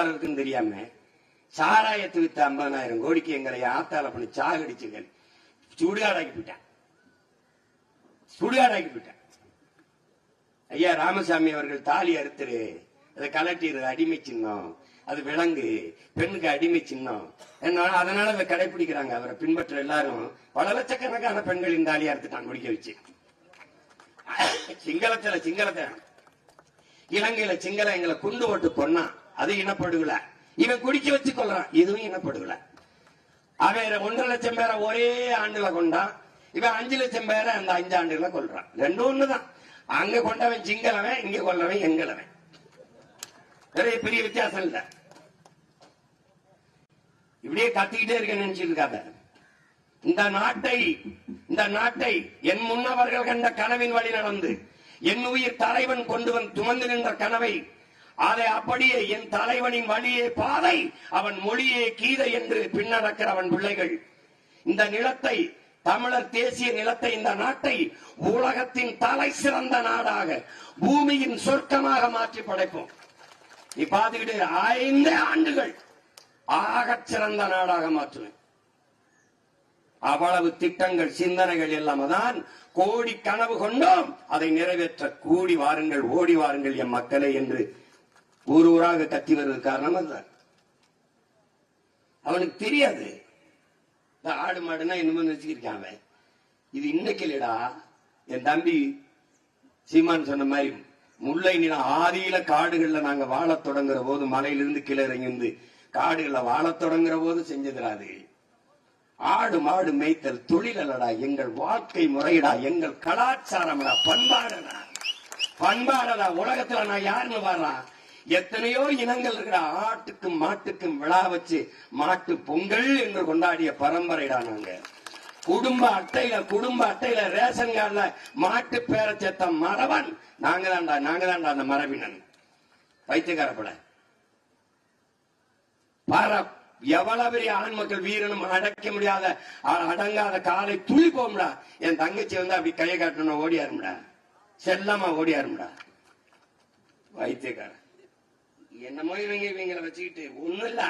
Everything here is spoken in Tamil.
இருக்குன்னு தெரியாம சாராயத்து வித்த ஐம்பதாயிரம் கோடிக்கு எங்களை ஆத்தால பண்ணி சாகடிச்சுங்க சுடுகாடாக்கி போயிட்டான். சுடுகாடாக்கி போயிட்டான். ஐயா ராமசாமி அவர்கள் தாலி அறுத்துரு அதை கலட்டிடு அடிமை சின்னம் அது விலங்கு பெண்ணுக்கு அடிமை சின்னம். என்ன அதனால அதை கடைபிடிக்கிறாங்க அவரை. பின்பற்ற எல்லாரும் பல லட்சக்கணக்கான பெண்களின் தாலி அறுத்துட்டான் முடிக்க வச்சு. சிங்களத்துல சிங்களத்தை. இலங்கையில சிங்களம் எங்களை குண்டு போட்டு கொன்னான். அது இனப்படுகல. இவன் குடிக்க வச்சு கொள்றான் இதுவும் இனப்படுகல. அவன் ஒன்றரை லட்சம் பேரை ஒரே ஆண்டுல கொண்டான் இவன் அஞ்சு லட்சம் பேரை அந்த அஞ்சு ஆண்டுல கொள்றான் ரெண்டும் ஒண்ணுதான். அங்க கொண்டவன் சிங்களவன் இங்க கொள்ளவன் எங்களவன். நிறைய பெரிய வித்தியாசம் இல்ல. இப்படியே கத்திக்கிட்டே இருக்க நினைச்சிட்டு இருக்காத இந்த நாட்டை இந்த நாட்டை என் முன்னவர்கள் கண்ட கனவின் வழி நடந்து என் உயிர் தலைவன் கொண்டு வந்து துமந்து நின்ற கனவை அதை அப்படியே என் தலைவனின் வழியே பாதை அவன் மொழியே கீதை என்று பின்னடக்கிற அவன் பிள்ளைகள். இந்த நிலத்தை தமிழர் தேசிய நிலத்தை இந்த நாட்டை உலகத்தின் தலை சிறந்த நாடாக பூமியின் சொர்க்கமாக மாற்றி படைப்போம். நீ பாத்துக்கிட்டு ஐந்து ஆண்டுகள் ஆக சிறந்த நாடாக மாற்றுவேன். அவ்வளவு திட்டங்கள் சிந்தனைகள் எல்லாம் தான் கோடி கனவு கொண்டோம். அதை நிறைவேற்ற கூடி வாருங்கள் ஓடி வாருங்கள் என் மக்களே என்று ஊர் ஊராக கத்தி வருவது காரணம் அதுதான். அவனுக்கு தெரியாது. இந்த ஆடு மாடுனா என்னமோ நினைச்சுக்கிருக்கான் அவன். இது இன்னைக்கு இல்லடா. என் தம்பி சீமான் சொன்ன மாதிரி முல்லை நில ஆதியில காடுகள்ல நாங்க வாழத் தொடங்குற போது மலையிலிருந்து கீழே இறங்கி காடுகள்ல வாழத் தொடங்குற போது செஞ்சதுராது ஆடு மாடு மேய்த்தல் தொழில் அல்லடா. எங்கள் வாழ்க்கை முறையடா. எங்கள் கலாச்சாரம்டா. பண்பாடடா. பண்பாடடா. உலகத்துல நான் யாருன்னு வர்றான் எத்தனையோ இனங்கள் இருக்கிற ஆட்டுக்கும் மாட்டுக்கும் விழா வச்சு மாட்டு பொங்கல் என்று கொண்டாடிய பரம்பரைடா நாங்க குடும்ப அட்டையில குடும்ப அட்டையில ரேஷன் கார்டுல மாட்டு பேர சேர்த்த மரவன் நாங்க தான்டா நாங்க தான்டா அந்த மரபினன். பைத்தியக்காரப்பட. பர எவ்வளவு பெரிய ஆண் மக்கள் வீரனும் அடக்க முடியாத அடங்காத காலை துளி போம்டா என் தங்கச்சி வந்து அப்படி கையை காட்டணும் ஓடியாரும்டா. செல்லமா ஓடியாரும்டா. வைத்தியக்காரன் என்னமோ இவங்க இவங்களை வச்சுக்கிட்டு ஒண்ணும் இல்ல.